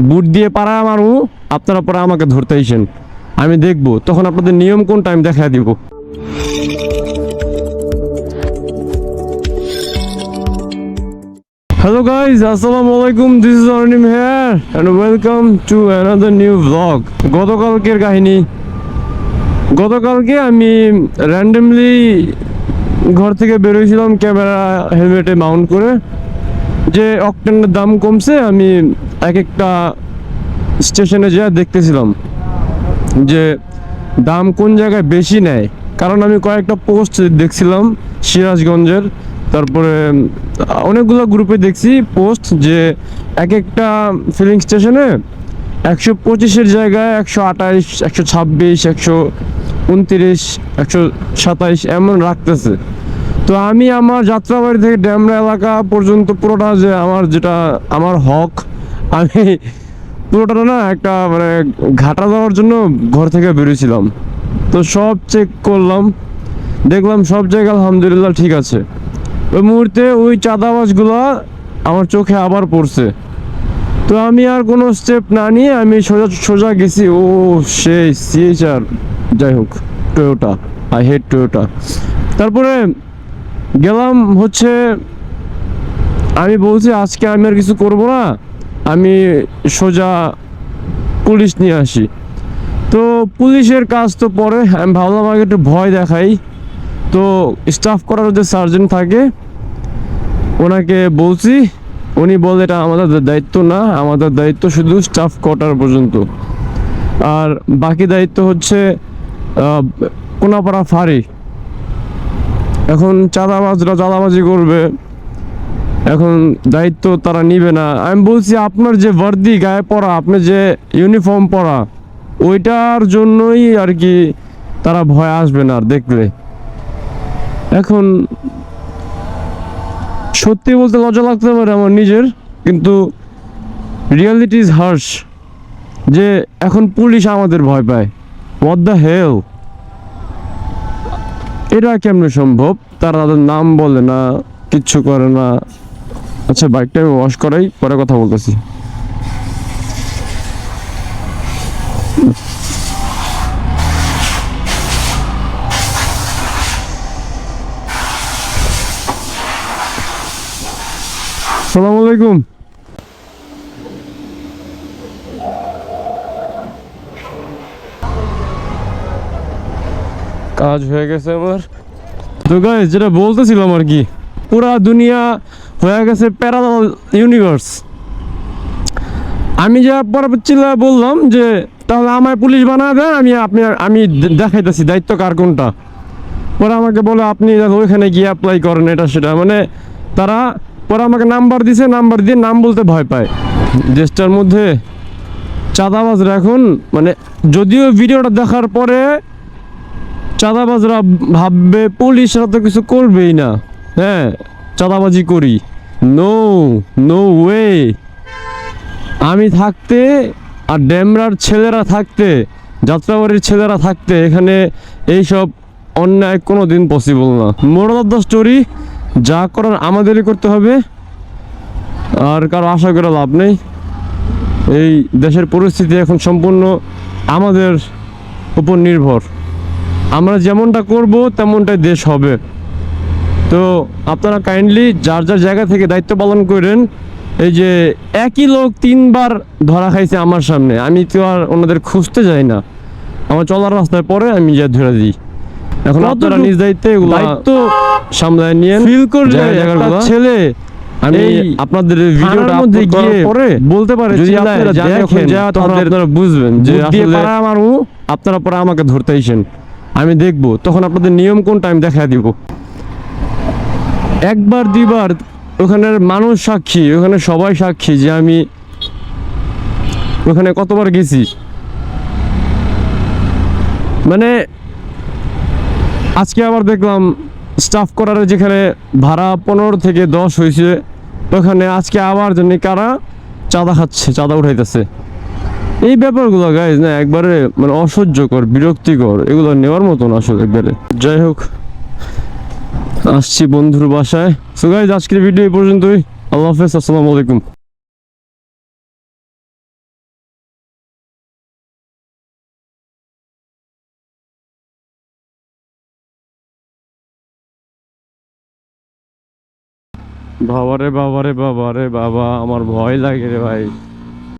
বুট দিয়ে পাড়া মারু আপনারা পরে আমাকে ধরতে আইসেন। আমি দেখব তখন আপনাদের নিয়ম কোনটা আমি দেখা দিব। Hello guys, Assalamu alaikum. This is Arnim here and welcome to another new blog গতকালকের কাহিনী। গতকালকে আমি র্যান্ডমলি ঘর থেকে বেরোয়েছিলাম ক্যামেরা হেলমেটে মাউন্ট করে। যে অকটেনের দাম কমছে আমি এক একটা স্টেশনে যা দেখতেছিলাম যে দাম কোন জায়গায় বেশি নেয়। কারণ আমি কয়েকটা পোস্ট দেখছিলাম সিরাজগঞ্জের, তারপরে অনেকগুলো গ্রুপে দেখছি পোস্ট যে এক একটা ফিলিং স্টেশনে একশো পঁচিশের জায়গায় একশো আঠাইশ একশো ছাব্বিশ, একশো উনত্রিশ, একশো সাতাইশ এমন রাখতেছে। তো আমি আমার যাত্রাবাড়ি থেকে ড্যামরা এলাকা পর্যন্ত পুরোটা যে আমার যেটা, আমার হক আমি পুরোটা না একটা মানে ঘাটা দেওয়ার জন্য ঘর থেকে বেরিয়েছিলাম। তো সব চেক করলাম, দেখলাম সব জায়গা আলহামদুলিল্লাহ ঠিক আছে। ওই মুহূর্তে ওই চাঁদাবাজগুলো আমার চোখে আবার পড়ছে। তো আমি আর কোনো স্টেপ না নিয়ে আমি সোজা সোজা গেছি। ও সেই সিএইচআর যাই হোক টয়োটা আই হেড টয়োটা তারপরে গেলাম হচ্ছে, আমি বলছি আজকে আমি আর কিছু করব না। আমি সোজা পুলিশ নিয়ে আসি। তো পুলিশের কাজ তো পরে, আমি ভাবলাম আগে একটু ভয় দেখাই। তো স্টাফ করার যে সার্জেন্ট থাকে, ওনাকে বলছি, উনি বলে এটা আমাদের দায়িত্ব না, আমাদের দায়িত্ব শুধু স্টাফ কোয়ার্টার পর্যন্ত। আর বাকি দায়িত্ব হচ্ছে কোনাপাড়া ফাঁড়ি। এখন চাঁদাবাজরা, চাঁদাবাজি করবে এখন দায়িত্ব তারা নিবে না। আমি বলছি, আপনার যে বর্দি গায়ে পরা, আপনি যে ইউনিফর্ম পরা, ওইটার জন্যই আর কি তারা ভয় আসবে না আর দেখলে এখন সত্যি বলতে লজ্জা লাগতে পারে আমার নিজের, কিন্তু রিয়ালিটি ইজ হার্শ যে এখন পুলিশ আমাদের ভয় পায়। হোয়াট দ্য হেল এটা কেমনে সম্ভব? তারা তাদের নাম বলে না, কিচ্ছু করে না। আচ্ছা বাইকটা আমি ওয়াশ করাই পরে কথা বলতেছি। সালাম আলাইকুম। কাজ হয়ে গেছে আমার। তো গাইজ যেটা বলতেছিলাম আর কি পুরা দুনিয়া হয়ে গেছে প্যারালাল ইউনিভার্স আমি যা পরবর্তীলা বললাম যে, তাহলে আমায় পুলিশ বানা দেন, আমি আপনি, আমি দেখাইতেছি দায়িত্ব কার কোনটা। পরে আমাকে বলে, আপনি ওইখানে গিয়ে অ্যাপ্লাই করেন, এটা সেটা। মানে তারা পরে আমাকে নাম্বার দিছে নাম্বার দিয়ে নাম বলতে ভয় পায়। দেশটার মধ্যে চাঁদাবাজরা এখন মানে যদিও ভিডিওটা দেখার পরে চাঁদাবাজরা ভাববে পুলিশরা তো কিছু করবেই না। হ্যাঁ চাঁদাবাজি করি। নো নো ওয়ে আমি থাকতে আর ড্যামরার ছেলেরা থাকতে, যাত্রাবাড়ির ছেলেরা থাকতে এখানে এইসব অন্যায় কোনো দিন পসিবল না। মোরাল অফ দ্য স্টোরি যা করার আমাদেরই করতে হবে, আর কারও আশা করে লাভ নেই। এই দেশের পরিস্থিতি এখন সম্পূর্ণ আমাদের উপর নির্ভর। আমরা যেমনটা করব, তেমনটাই দেশ হবে। তো আপনারা কাইন্ডলি যার যার জায়গা থেকে দায়িত্ব পালন করেন এই যে একই লোক তিনবার ধরা খাইছে আমার সামনে আমি তো আর ওনাদের খুঁজতে যাই না। আমার চলার রাস্তায় পরে আমি যা ধরে দিই। এখন আপনারা নিজ দায়িত্বে দায়িত্ব সামলায় নিয়ে ফিল করলে ছেলে আমি আপনাদের ভিডিওটা মধ্যে গিয়ে পরে বলতে পারে যদি আপনারা দেখেন তখন আপনারা বুঝবেন যে আসলে আমারও আপনারা পরে আমাকে ধরতে আইসেন। আমি দেখব তখন আপনাদের নিয়ম কোনটা আমি দেখা দিব। একবার, দুইবার ওখানের মানুষ সাক্ষী, ওখানে সবাই সাক্ষী যে আমি ওখানে কতবার গেছি। মানে আজকে আবার দেখলাম স্টাফ করার যেখানে ভাড়া পনেরো থেকে দশ হয়েছে, ওখানে আজকে আবার জানি কারা চাঁদা খাচ্ছে, চাঁদা উঠাইতেছে। এই ব্যাপারগুলো গাইজ না একবারে মানে অসহ্যকর, বিরক্তিকর, এগুলো নেওয়ার মতন আসলে একবারে। যাই হোক আসছি বন্ধুর বাসায়। সো গাইজ আজকের ভিডিও এই পর্যন্তই। আল্লাহ হাফেজ, আসসালামু আলাইকুম। বাবারে বাবারে বাবারে, বাবা, আমার ভয় লাগে রে ভাই।